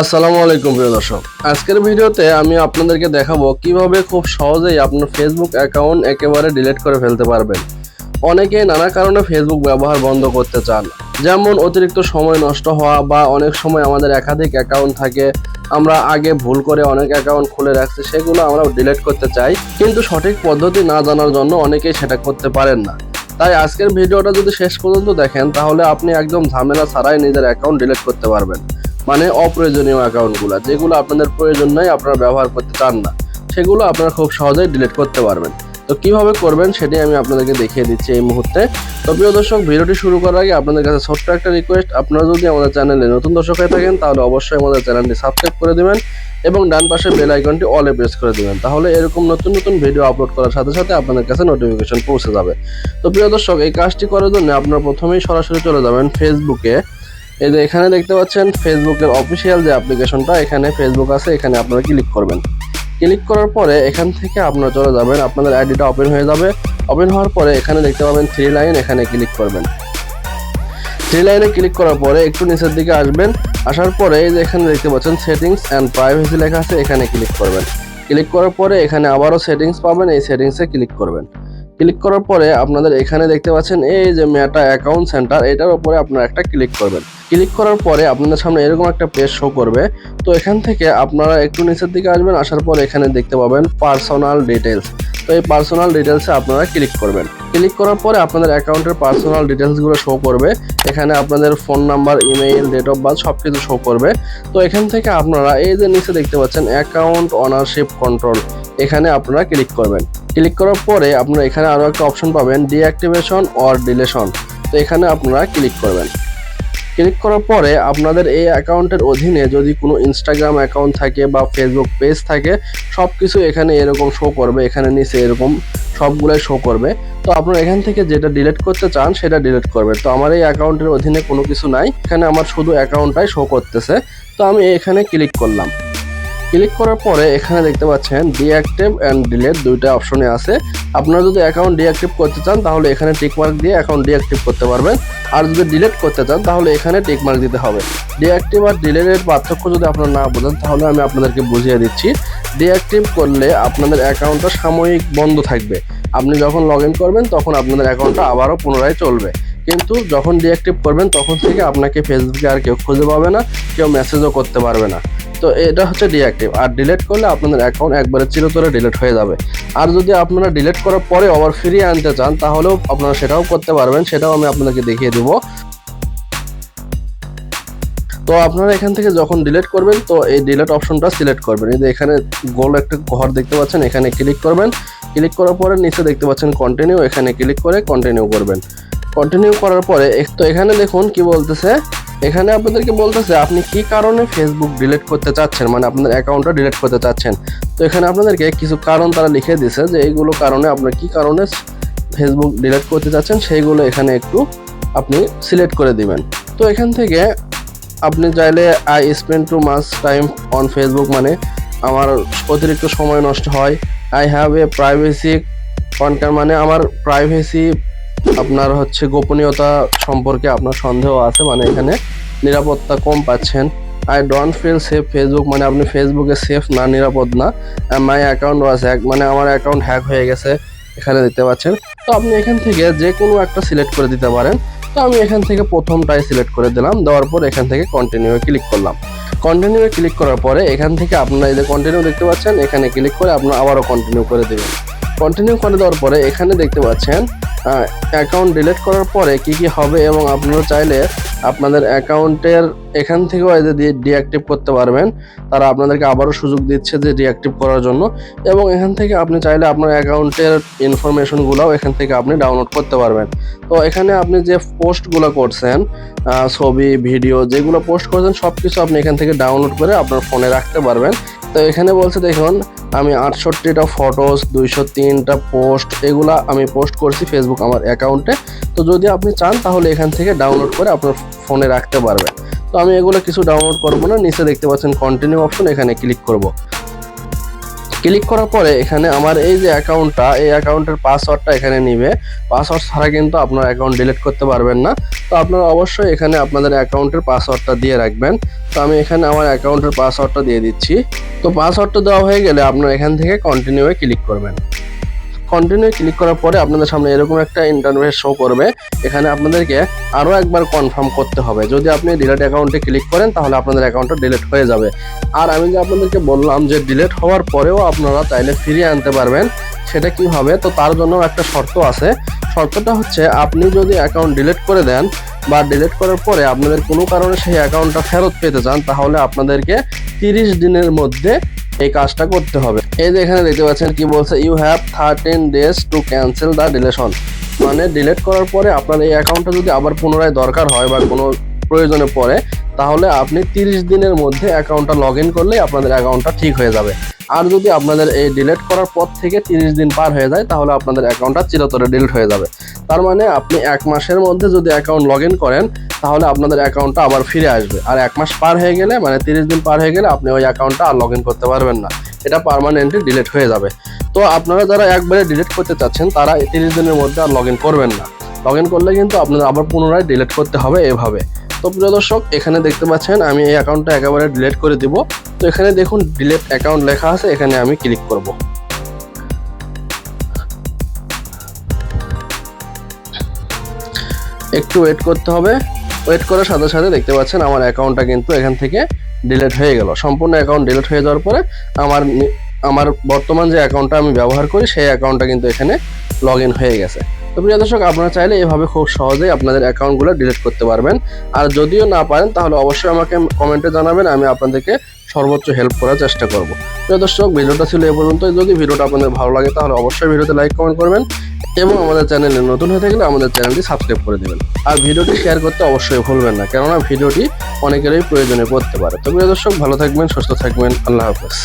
আসসালামু আলাইকুম প্রিয় দর্শক। আজকের ভিডিওতে আমি আপনাদেরকে দেখাবো কীভাবে খুব সহজেই আপনার ফেসবুক অ্যাকাউন্ট একেবারে ডিলিট করে ফেলতে পারবেন। অনেকেই নানা কারণে ফেসবুক ব্যবহার বন্ধ করতে চান। যেমন অতিরিক্ত সময় নষ্ট হওয়া বা অনেক সময় আমাদের একাধিক অ্যাকাউন্ট থাকে, আমরা আগে ভুল করে অনেক অ্যাকাউন্ট খুলে রাখছি, সেগুলো আমরা ডিলিট করতে চাই। কিন্তু সঠিক পদ্ধতি না জানার জন্য অনেকেই সেটা করতে পারেন না। তাই আজকের ভিডিওটা যদি শেষ পর্যন্ত দেখেন, তাহলে আপনি একদম ঝামেলা ছাড়াই নিজের অ্যাকাউন্ট ডিলিট করতে পারবেন। মানে অপ্রয়োজনীয় অ্যাকাউন্টগুলো, যেগুলো আপনাদের প্রয়োজন নাই, আপনারা ব্যবহার করতে চান না, সেগুলো আপনারা খুব সহজেই ডিলিট করতে পারবেন। তো কীভাবে করবেন সেটাই আমি আপনাদেরকে দেখিয়ে দিচ্ছি এই মুহূর্তে। তো প্রিয় দর্শক, ভিডিওটি শুরু করার আগে আপনাদের কাছে ছোট্ট একটা রিকোয়েস্ট আপনারা যদি আমাদের চ্যানেলে নতুন দর্শক হয়ে থাকেন, তাহলে অবশ্যই আমাদের চ্যানেলটি সাবস্ক্রাইব করে দেবেন এবং ডান পাশে বেল আইকনটি অলে প্রেস করে দিবেন। তাহলে এরকম নতুন নতুন ভিডিও আপলোড করার সাথে সাথে আপনাদের কাছে নোটিফিকেশন পৌঁছে যাবে। তো প্রিয় দর্শক, এই কাজটি করার জন্য আপনারা প্রথমেই সরাসরি চলে যাবেন ফেসবুকে এই যে এখানে দেখতে পাচ্ছেন ফেসবুকের অফিসিয়াল যে অ্যাপ্লিকেশনটা, এখানে ফেসবুক আছে, এখানে আপনারা ক্লিক করবেন। ক্লিক করার পরে এখান থেকে আপনারা চলে যাবেন, আপনাদের আইডিটা ওপেন হয়ে যাবে। ওপেন হওয়ার পরে এখানে দেখতে পাবেন থ্রি লাইন, এখানে ক্লিক করবেন। থ্রি লাইনে ক্লিক করার পরে একটু নিচের দিকে আসবেন, আসার পরে এই যে এখানে দেখতে পাচ্ছেন সেটিংস অ্যান্ড প্রাইভেসি লেখা আছে, এখানে ক্লিক করবেন। ক্লিক করার পরে এখানে আবারও সেটিংস পাবেন, এই সেটিংসে ক্লিক করবেন। ক্লিক করার পরে আপনাদের এখানে দেখতে পাচ্ছেন, এই যে মেটা অ্যাকাউন্ট সেন্টার এটার উপরে আপনারা একটা ক্লিক করবেন। ক্লিক করার পরে আপনাদের সামনে এরকম একটা পেজ শো করবে। তো এখান থেকে আপনারা একটু নিচের দিকে আসবেন, আসার পর এখানে দেখতে পাবেন পার্সোনাল ডিটেলস তো এই পার্সোনাল ডিটেলসে আপনারা ক্লিক করবেন। ক্লিক করার পরে আপনাদের অ্যাকাউন্টের পার্সোনাল ডিটেলসগুলো শো করবে। এখানে আপনাদের phone number email date of birth সব কিছু শো করবে। তো এখান থেকে আপনারা এই যে নিচে দেখতে পাচ্ছেন অ্যাকাউন্ট অনারশিপ কন্ট্রোল এখানে আপনারা ক্লিক করবেন। ক্লিক করার পরে আপনারা এখানে আরও একটা অপশন পাবেন ডিঅ্যাক্টিভেশন অর ডিলেশন। তো এখানে আপনারা ক্লিক করবেন। ক্লিক করার পরে আপনাদের এই অ্যাকাউন্টের অধীনে যদি কোনো ইনস্টাগ্রাম অ্যাকাউন্ট থাকে বা ফেসবুক পেজ থাকে সব কিছু এখানে এরকম শো করবে, এখানে নিচে এরকম সবগুলোই শো করবে। তো আপনারা এখান থেকে যেটা ডিলিট করতে চান, সেটা ডিলিট করবে। তো আমার এই অ্যাকাউন্টের অধীনে কোনো কিছু নাই, এখানে আমার শুধু অ্যাকাউন্টটাই শো করতেছে। তো আমি এখানে ক্লিক করলাম। ক্লিক করার পরে এখানে দেখতে পাচ্ছেন ডিঅ্যাক্টিভ অ্যান্ড ডিলেট দুইটা অপশনে আছে। আপনারা যদি অ্যাকাউন্ট ডিঅ্যাক্টিভ করতে চান, তাহলে এখানে টিকমার্ক দিয়ে অ্যাকাউন্ট ডিঅ্যাক্টিভ করতে পারবেন। আর যদি ডিলিট করতে চান, তাহলে এখানে টিক মার্ক দিতে হবে। ডিঅ্যাক্টিভ আর ডিলেটের পার্থক্য যদি আপনারা না বোঝেন, তাহলে আমি আপনাদেরকে বুঝিয়ে দিচ্ছি। ডিঅ্যাক্টিভ করলে আপনাদের অ্যাকাউন্টটা সাময়িক বন্ধ থাকবে। আপনি যখন লগ ইন করবেন, তখন আপনাদের অ্যাকাউন্টটা আবারও পুনরায় চলবে। কিন্তু যখন ডিঅ্যাক্টিভ করবেন, তখন থেকে আপনাকে ফেসবুকে আর কেউ খুঁজে পাবে না, কেউ মেসেজও করতে পারবে না। তো এটা হচ্ছে ডিঅ্যাক্টিভ আর ডিলিট করলে আপনাদের অ্যাকাউন্ট একবারে চিরতরে ডিলিট হয়ে যাবে। আর যদি আপনারা ডিলিট করার পরে আবার ফিরিয়ে আনতে চান, তাহলেও আপনারা সেটাও করতে পারবেন, সেটাও আমি আপনাদেরকে দেখিয়ে দিব। তো আপনারা এখান থেকে যখন ডিলিট করবেন, তো এই ডিলেট অপশনটা সিলেক্ট করবেন। এই যে এখানে গোল একটা ঘর দেখতে পাচ্ছেন, এখানে ক্লিক করবেন। ক্লিক করার পরে নিচে দেখতে পাচ্ছেন কন্টিনিউ এখানে ক্লিক করে কন্টিনিউ করবেন। কন্টিনিউ করার পরে তো এখানে দেখুন কি বলতেছে এখানে আপনাদেরকে বলতেছে, আপনি কি কারণে ফেসবুক ডিলিট করতে চাচ্ছেন? মানে আপনাদের অ্যাকাউন্টটা ডিলিট করতে চাচ্ছেন। তো এখানে আপনাদেরকে কিছু কারণ তারা লিখে দিছে যে, এইগুলো কারণে আপনার কি কারণে ফেসবুক ডিলিট করতে চাচ্ছেন? সেইগুলো এখানে একটু আপনি সিলেক্ট করে দিবেন। তো এখান থেকে আপনি চাইলে I spend too much time on Facebook মানে আমার অতিরিক্ত সময় নষ্ট হয়। I have a privacy concern মানে আমার প্রাইভেসি আপনার হচ্ছে গোপনীয়তা সম্পর্কে আপনার সন্দেহ আছে মানে এখানে নিরাপত্তা কম পাচ্ছেন। I don't feel safe Facebook মানে আপনি ফেসবুকে সেফ না, নিরাপদ না। মাই অ্যাকাউন্ট ওয়াজ হ্যাক মানে আমার অ্যাকাউন্ট হ্যাক হয়ে গেছে, এখানে দেখতে পাচ্ছেন। তো আপনি এখান থেকে যে কোনো একটা সিলেক্ট করে দিতে পারেন। তো আমি এখান থেকে প্রথমটাই সিলেক্ট করে দিলাম, দেওয়ার পর এখান থেকে কন্টিনিউ ক্লিক করলাম। কন্টিনিউ ক্লিক করার পরে এখান থেকে আপনারা এই যে কন্টিনিউ দেখতে পাচ্ছেন, এখানে ক্লিক করে আপনারা আবারও কন্টিনিউ করে দেবেন। কন্টিনিউ করে দেওয়ার পরে এখানে দেখতে পাচ্ছেন অ্যাকাউন্ট ডিলিট করার পরে কি কি হবে এবং আপনারা চাইলে আপনাদের অ্যাকাউন্টের এখান থেকেও এই যে ডিঅ্যাক্টিভ করতে পারবেন। তারা আপনাদেরকে আবারও সুযোগ দিচ্ছে যে ডিঅ্যাক্টিভ করার জন্য এবং এখান থেকে আপনি চাইলে আপনার অ্যাকাউন্টের ইনফরমেশনগুলোও এখান থেকে আপনি ডাউনলোড করতে পারবেন। তো এখানে আপনি যে পোস্টগুলো করছেন ছবি ভিডিও যেগুলো পোস্ট করছেন সব কিছু আপনি এখান থেকে ডাউনলোড করে আপনার ফোনে রাখতে পারবেন। তো এখানে বলছে দেখুন আমি আটষট্টিটা ফটোস দুইশো তিনটা পোস্ট এগুলা আমি পোস্ট করছি ফেসবুক আমার অ্যাকাউন্টে তো যদি আপনি চান, তাহলে এখান থেকে ডাউনলোড করে আপনার ফোনে রাখতে পারবেন। তো আমি এগুলো কিছু ডাউনলোড করব না, নিচে দেখতে পাচ্ছেন কন্টিনিউ অপশন এখানে ক্লিক করব। ক্লিক করার পরে এখানে আমার এই যে অ্যাকাউন্টটা এই অ্যাকাউন্টের পাসওয়ার্ডটা এখানে নিবে। পাসওয়ার্ড ছাড়া কিন্তু আপনার অ্যাকাউন্ট ডিলিট করতে পারবেন না। তো আপনারা অবশ্যই এখানে আপনাদের অ্যাকাউন্টের পাসওয়ার্ডটা দিয়ে রাখবেন। তো আমি এখানে আমার অ্যাকাউন্টের পাসওয়ার্ডটা দিয়ে দিচ্ছি। তো পাসওয়ার্ডটা দেওয়া হয়ে গেলে আপনারা এখান থেকে কন্টিনিউয়ে ক্লিক করবেন। কন্টিনিউ ক্লিক করার পরে আপনাদের সামনে এরকম একটা ইন্টারভেস শো করবে। এখানে আপনাদেরকে আরও একবার কনফার্ম করতে হবে। যদি আপনি ডিলেট অ্যাকাউন্টে ক্লিক করেন, তাহলে আপনাদের অ্যাকাউন্টটা ডিলিট হয়ে যাবে। আর আমি যে আপনাদেরকে বললাম যে ডিলেট হওয়ার পরেও আপনারা চাইলে ফিরিয়ে আনতে পারবেন, সেটা কি হবে? তো তার জন্য একটা শর্ত আছে। শর্তটা হচ্ছে আপনি যদি অ্যাকাউন্ট ডিলিট করে দেন বা ডিলিট করার পরে আপনাদের কোনো কারণে সেই অ্যাকাউন্টটা ফেরত পেতে চান, তাহলে আপনাদেরকে তিরিশ দিনের মধ্যে এই কাজটা করতে হবে। এই যে এখানে দেখতে পাচ্ছেন কি বলছে you have thirteen days to cancel the deletion মানে ডিলেট করার পরে আপনার এই অ্যাকাউন্টটা যদি আবার পুনরায় দরকার হয় বা কোনো প্রয়োজনে পড়ে তাহলে আপনি তিরিশ দিনের মধ্যে অ্যাকাউন্টটা লগ ইন করলেই আপনাদের অ্যাকাউন্টটা ঠিক হয়ে যাবে। আর যদি আপনাদের এই ডিলিট করার পর থেকে তিরিশ দিন পার হয়ে যায়, তাহলে আপনাদের অ্যাকাউন্টটা চিরতরে ডিলিট হয়ে যাবে। তার মানে আপনি এক মাসের মধ্যে যদি অ্যাকাউন্ট লগ ইন করেন, তাহলে আপনাদের অ্যাকাউন্টটা আবার ফিরে আসবে। আর এক মাস পার হয়ে গেলে মানে তিরিশ দিন পার হয়ে গেলে, আপনি ওই অ্যাকাউন্টটা আর লগ ইন করতে পারবেন না। এটা পারমানেন্টলি ডিলিট হয়ে যাবে। তো আপনারা যারা একবারে ডিলিট করতে চাচ্ছেন, তারা তিরিশ দিনের মধ্যে আর লগ ইন করবেন না। লগ ইন করলে কিন্তু আপনাদের আবার পুনরায় ডিলিট করতে হবে এভাবে। তো প্রিয় দর্শক, এখানে দেখতে পাচ্ছেন, আমি এই অ্যাকাউন্টটা একেবারে ডিলিট করে দিব। তো এখানে দেখুন ডিলিট অ্যাকাউন্ট লেখা আছে, এখানে আমি ক্লিক করব। একটু ওয়েট করতে হবে। ওয়েট করার সাথে সাথে দেখতে পাচ্ছেন, আমার অ্যাকাউন্টটা কিন্তু এখান থেকে ডিলিট হয়ে গেল। সম্পূর্ণ অ্যাকাউন্ট ডিলিট হয়ে যাওয়ার পরে, আমার আমার বর্তমান যে অ্যাকাউন্টটা আমি ব্যবহার করি, সেই অ্যাকাউন্টটা কিন্তু এখানে লগ হয়ে গেছে। তো প্রিয় দর্শক, আপনারা চাইলে এভাবে খুব সহজেই আপনাদের অ্যাকাউন্টগুলো ডিলিট করতে পারবেন। আর যদিও না পারেন, তাহলে অবশ্যই আমাকে কমেন্টে জানাবেন, আমি আপনাদেরকে সর্বোচ্চ হেল্প করার চেষ্টা করব। প্রিয় দর্শক, ভিডিওটা ছিল এ পর্যন্ত যদি ভিডিওটা আপনাদের ভালো লাগে, তাহলে অবশ্যই ভিডিওতে লাইক কমেন্ট করবেন এবং আমাদের চ্যানেলে নতুন হয়ে থাকলে আমাদের চ্যানেলটি সাবস্ক্রাইব করে দেবেন। আর ভিডিওটি শেয়ার করতে অবশ্যই ভুলবেন না, কেননা ভিডিওটি অনেকেরই প্রয়োজনে পড়তে পারে। তো প্রিয় দর্শক, ভালো থাকবেন, সুস্থ থাকবেন, আল্লাহ হাফেজ।